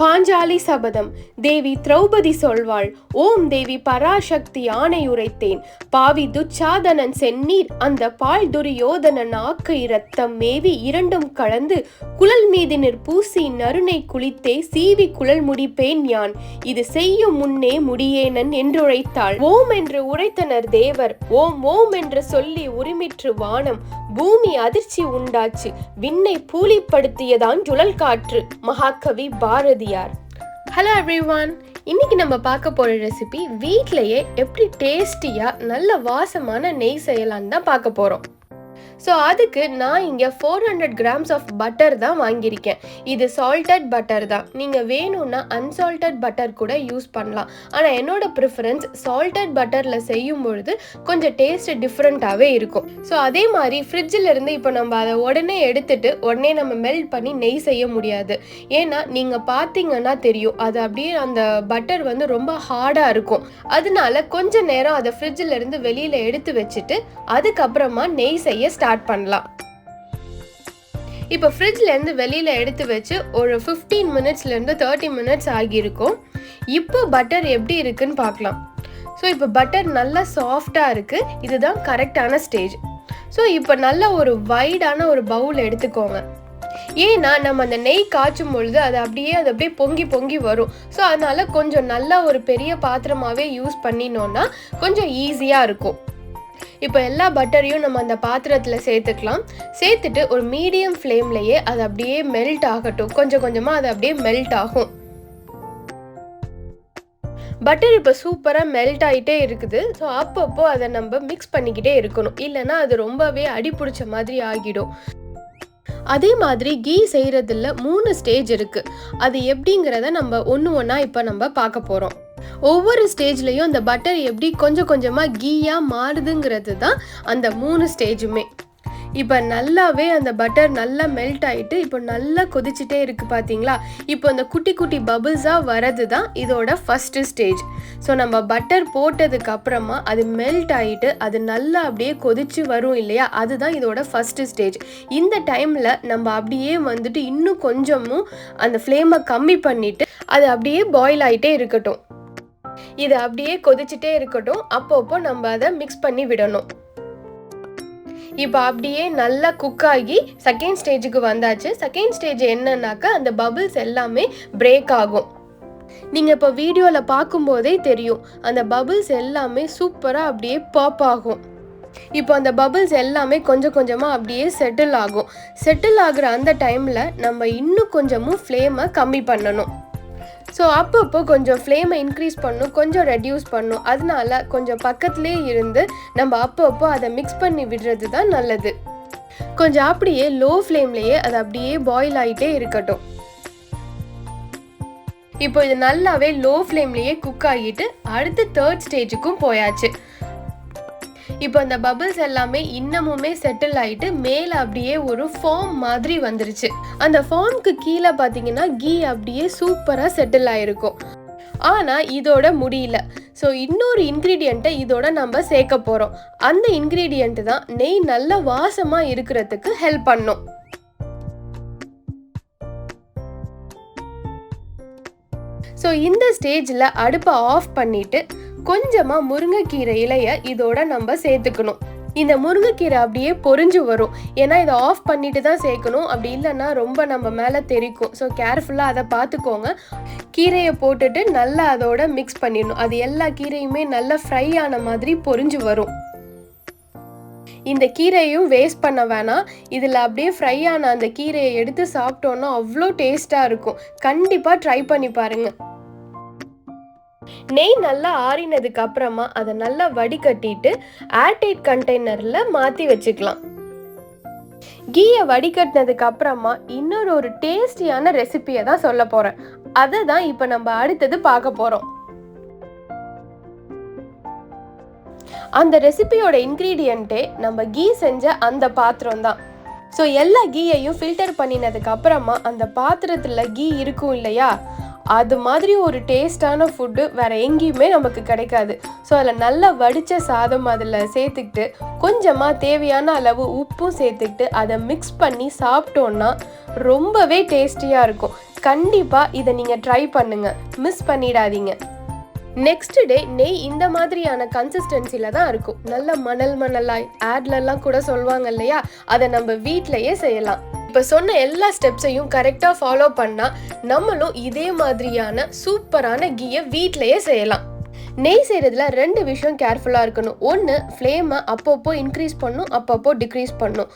பாஞ்சாலி சபதம். தேவி திரௌபதி சொல்வாள் ஓம் தேவி பராசக்தி ஆணை உரைத்தேன் பாவி துச்சாதனன் செந்நீர் அந்த பால் துரியோதனன் ஆக்கை இரத்தம் மேவி இரண்டும் கலந்து குழல் மீதினிற் பூசி நறுனை குளித்தே சீவி குழல் முடிப்பேன் யான். இது செய்யும் முன்னே முடியேனன் என்றுரைத்தாள். ஓம் என்று உரைத்தனர் தேவர். ஓம் ஓம் என்று சொல்லி உரிமிற்று வானம். பூமி அதிர்ச்சி உண்டாச்சு. விண்ணை பூலிப்படுத்தியதான் சுழல் காற்று. மகாகவி பாரதியார். ஹலோ எவ்ரிவான் இன்னைக்கு நம்ம பார்க்க போகிற ரெசிபி வீட்லயே எப்படி டேஸ்டியாக நல்ல வாசமான நெய் செய்யலான்னு தான் பார்க்க போகிறோம் ஸோ அதுக்கு நான் இங்கே four hundred grams of butter தான் வாங்கியிருக்கேன். இது சால்டட் பட்டர் தான். நீங்கள் வேணும்னா அன்சால்டட் பட்டர் கூட யூஸ் பண்ணலாம். ஆனால் என்னோட ப்ரிஃபரன்ஸ் சால்டட் பட்டரில் செய்யும் பொழுது கொஞ்சம் டேஸ்ட் டிஃப்ரெண்ட்டாகவே இருக்கும். ஸோ அதே மாதிரி ஃப்ரிட்ஜில் இருந்து இப்போ நம்ம அதை உடனே எடுத்துட்டு உடனே நம்ம மெல்ட் பண்ணி நெய் செய்ய முடியாது. ஏன்னா நீங்கள் பார்த்தீங்கன்னா தெரியும் அது அப்படியே அந்த பட்டர் வந்து ரொம்ப ஹார்டாக இருக்கும். அதனால கொஞ்ச நேரம் அதை ஃப்ரிட்ஜில் இருந்து வெளியில் எடுத்து வச்சுட்டு அதுக்கப்புறமா நெய் செய்ய ஸ்டார்ட் ஆட் பண்ணலாம். இப்போ ஃப்ரிட்ஜ்லேருந்து வெளியில் எடுத்து வச்சு ஒரு ஃபிஃப்டீன் மினிட்ஸ்லேருந்து தேர்ட்டி மினிட்ஸ் ஆகியிருக்கும். இப்போ பட்டர் எப்படி இருக்குன்னு பார்க்கலாம். ஸோ இப்போ பட்டர் நல்லா சாஃப்டாக இருக்குது இதுதான் கரெக்டான ஸ்டேஜ் ஸோ இப்போ நல்ல ஒரு வைடான ஒரு பவுல் எடுத்துக்கோங்க. ஏன்னா நம்ம அந்த நெய் காய்ச்சும் பொழுது அது அப்படியே அது அப்படியே பொங்கி பொங்கி வரும். ஸோ அதனால் கொஞ்சம் நல்ல ஒரு பெரிய பாத்திரமாகவே யூஸ் பண்ணினோன்னா கொஞ்சம் ஈஸியாக இருக்கும். இப்போ எல்லா பட்டரையும் நம்ம அந்த பாத்திரத்தில் சேர்த்துக்கலாம். சேர்த்துட்டு ஒரு மீடியம் ஃப்ளேம்லேயே அது அப்படியே மெல்ட் ஆகட்டும். கொஞ்சம் கொஞ்சமாக அது அப்படியே மெல்ட் ஆகும். பட்டர் இப்போ சூப்பராக மெல்ட் ஆகிட்டே இருக்குது. ஸோ அப்பப்போ அதை நம்ம மிக்ஸ் பண்ணிக்கிட்டே இருக்கணும். இல்லைன்னா அது ரொம்பவே அடிப்பிடிச்ச மாதிரி ஆகிடும். அதே மாதிரி கீ செய்கிறதுல மூணு ஸ்டேஜ் இருக்குது அது எப்படிங்கிறத நம்ம ஒன்று ஒன்றா இப்போ நம்ம பார்க்க போகிறோம் ஒவ்வொரு ஸ்டேஜ்லேயும் அந்த பட்டர் எப்படி கொஞ்சம் கொஞ்சமாக கீயாக மாறுதுங்கிறது தான் அந்த மூணு ஸ்டேஜுமே. இப்போ நல்லாவே அந்த பட்டர் நல்லா மெல்ட் ஆகிட்டு இப்போ நல்லா கொதிச்சுட்டே இருக்குது பார்த்தீங்களா இப்போ அந்த குட்டி குட்டி பபுள்ஸாக வரது தான் இதோட ஃபஸ்ட்டு ஸ்டேஜ் ஸோ நம்ம பட்டர் போட்டதுக்கு அப்புறமா அது மெல்ட் ஆகிட்டு அது நல்லா அப்படியே கொதிச்சு வரும் இல்லையா? அதுதான் இதோட ஃபஸ்ட்டு ஸ்டேஜ் இந்த டைமில் நம்ம அப்படியே வந்துட்டு இன்னும் கொஞ்சமும் அந்த ஃப்ளேமை கம்மி பண்ணிவிட்டு அது அப்படியே பாயில் ஆகிட்டே இருக்கட்டும். இது அப்படியே கொதிச்சுட்டே இருக்கட்டும். அப்பப்போ நம்ம அதை மிக்ஸ் பண்ணி விடணும். இப்போ அப்படியே நல்லா குக் ஆகி செகண்ட் ஸ்டேஜுக்கு வந்தாச்சு. செகண்ட் ஸ்டேஜ் என்னன்னாக்கா அந்த பபிள்ஸ் எல்லாமே பிரேக் ஆகும். நீங்கள் இப்போ வீடியோவில் பார்க்கும்போதே தெரியும். அந்த பபிள்ஸ் எல்லாமே சூப்பராக அப்படியே பாப் ஆகும். இப்போ அந்த பபிள்ஸ் எல்லாமே கொஞ்சம் கொஞ்சமாக அப்படியே செட்டில் ஆகும். செட்டில் ஆகுற அந்த டைமில் நம்ம இன்னும் கொஞ்சமும் ஃப்ளேமை கம்மி பண்ணணும். ஸோ அப்பப்போ கொஞ்சம் ஃப்ளேமை இன்க்ரீஸ் பண்ணும் கொஞ்சம் ரெடியூஸ் பண்ணும். அதனால கொஞ்சம் பக்கத்துலேயே இருந்து நம்ம அப்பப்போ அதை மிக்ஸ் பண்ணி விடுறது தான் நல்லது. கொஞ்சம் அப்படியே லோ ஃப்ளேம்லேயே அது அப்படியே பாயில் ஆகிட்டே இருக்கட்டும். இப்போ இது நல்லாவே லோ ஃப்ளேம்லேயே குக் ஆகிட்டு அடுத்து தேர்ட் ஸ்டேஜுக்கும் போயாச்சு. இப்போ அந்த பபிள்ஸ் எல்லாமே இன்னமுமே செட்டில் ஆகிட்டு மேலே அப்படியே ஒரு ஃபார்ம் மாதிரி வந்துருச்சு. அந்த ஃபார்முக்கு கீழே பார்த்தீங்கன்னா கீ அப்படியே சூப்பராக செட்டில் ஆயிருக்கும். ஆனால் இதோட முடியல. ஸோ இன்னொரு இன்க்ரீடியண்ட்டை இதோட நம்ம சேர்க்க போகிறோம் அந்த இன்க்ரீடியண்ட்டு தான் நெய் நல்ல வாசமாக இருக்கிறதுக்கு ஹெல்ப் பண்ணும். ஸோ இந்த ஸ்டேஜில் அடுப்பை ஆஃப் பண்ணிவிட்டு கொஞ்சமாக முருங்கைக்கீரை இலையை இதோட நம்ம சேர்த்துக்கணும். இந்த முருங்கைக்கீரை அப்படியே பொறிஞ்சு வரும். ஏன்னா இதை ஆஃப் பண்ணிட்டு தான் சேர்க்கணும். அப்படி இல்லைன்னா ரொம்ப நம்ம மேலே தெரிக்கும். ஸோ கேர்ஃபுல்லாக அதை பார்த்துக்கோங்க. கீரையை போட்டுட்டு நல்லா அதோட மிக்ஸ் பண்ணிடணும். அது எல்லா கீரையுமே நல்லா ஃப்ரை ஆன மாதிரி பொறிஞ்சு வரும். இந்த கீரையும் வேஸ்ட் பண்ண வேணாம். இதில் அப்படியே ஃப்ரை ஆன அந்த கீரையை எடுத்து சாப்பிட்டோன்னா அவ்வளோ டேஸ்ட்டாக இருக்கும். கண்டிப்பாக ட்ரை பண்ணி பாருங்கள் நெய் நல்லா ஆறினதுக்கு அப்புறமா அதை நல்லா வடிகட்டிட்டு ஏர்டைட் கண்டெய்னரில் மாற்றி வச்சுக்கலாம். கீயை வடிகட்டினதுக்கு அப்புறமா இன்னொரு ஒரு டேஸ்டியான ரெசிபியை தான் சொல்ல போகிறேன் அதை தான் இப்போ நம்ம அடுத்தது பார்க்க போகிறோம் அந்த ரெசிபியோட இன்க்ரீடியண்ட்டே நம்ம கீ செஞ்ச அந்த பாத்திரம் தான். ஸோ எல்லா கீயையும் ஃபில்டர் பண்ணினதுக்கு அப்புறமா அந்த பாத்திரத்தில் கீ இருக்கும் இல்லையா? அது மாதிரி ஒரு டேஸ்டான ஃபுட்டு வேற எங்கேயுமே நமக்கு கிடைக்காது. ஸோ அதில் நல்லா வடித்த சாதம் அதில் சேர்த்துக்கிட்டு கொஞ்சமாக தேவையான அளவு உப்பும் சேர்த்துக்கிட்டு அதை மிக்ஸ் பண்ணி சாப்பிட்டோன்னா ரொம்பவே டேஸ்டியாக இருக்கும். கண்டிப்பாக இதை நீங்கள் ட்ரை பண்ணுங்கள் மிஸ் பண்ணிடாதீங்க. நெக்ஸ்ட் டே நெய் இந்த மாதிரியான கன்சிஸ்டன்சியில தான் இருக்கும். நல்ல மணல் மணலாய் ஆட்லெல்லாம் கூட சொல்லுவாங்க இல்லையா? அதை நம்ம வீட்டிலையே செய்யலாம். இப்போ சொன்ன எல்லா ஸ்டெப்ஸையும் கரெக்டாக ஃபாலோ பண்ணால் நம்மளும் இதே மாதிரியான சூப்பரான கீயை வீட்டிலையே செய்யலாம். நெய் செய்கிறதுல ரெண்டு விஷயம் கேர்ஃபுல்லாக இருக்கணும். ஒன்று ஃப்ளேமை அப்பப்போ இன்க்ரீஸ் பண்ணும் அப்பப்போ டிக்ரீஸ் பண்ணும்.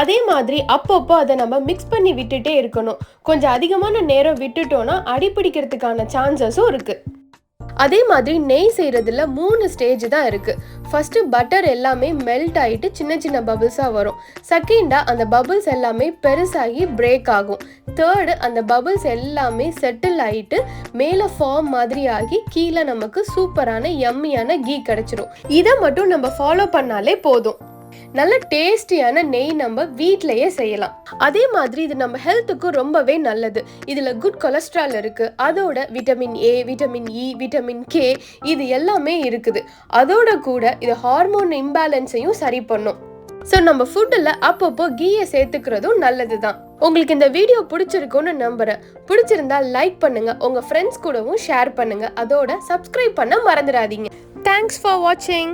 அதே மாதிரி அப்பப்போ அதை நம்ம மிக்ஸ் பண்ணி விட்டுட்டே இருக்கணும். கொஞ்சம் அதிகமான நேரம் விட்டுட்டோன்னா அடிப்பிடிக்கிறதுக்கான சான்சஸும் இருக்குது அதே மாதிரி நெய் செய்கிறதுல மூணு ஸ்டேஜ் தான் இருக்குது ஃபஸ்ட்டு பட்டர் எல்லாமே மெல்ட் ஆகிட்டு சின்ன சின்ன பபுள்ஸாக வரும். செகண்டாக அந்த பபுள்ஸ் எல்லாமே பெருசாகி பிரேக் ஆகும். தேர்டு அந்த பபுள்ஸ் எல்லாமே செட்டில் ஆகிட்டு மேலே ஃபார்ம் மாதிரி ஆகி கீழே நமக்கு சூப்பரான எம்மியான கீ கிடச்சிரும். இதை மட்டும் நம்ம ஃபாலோ பண்ணாலே போதும். நல்ல டேஸ்டியான நெய் நம்ம வீட்டிலையே செய்யலாம். அதே மாதிரி இது நம்ம ஹெல்த்துக்கு ரொம்பவே நல்லது. இதில் குட் கொலஸ்ட்ரால் இருக்குது அதோட vitamin A vitamin E vitamin K இது எல்லாமே இருக்குது. அதோட கூட இது ஹார்மோன் இம்பேலன்ஸையும் சரி பண்ணும். ஸோ நம்ம ஃபுட்டில் அப்பப்போ கீயை சேர்த்துக்கிறதும் நல்லது தான் உங்களுக்கு இந்த வீடியோ பிடிச்சிருக்கும்னு நம்புகிறேன் பிடிச்சிருந்தா லைக் பண்ணுங்க. உங்க ஃப்ரெண்ட்ஸ் கூடவும் ஷேர் பண்ணுங்க. அதோட சப்ஸ்கிரைப் பண்ண மறந்துடாதீங்க. தேங்க்ஸ் ஃபார் வாட்சிங்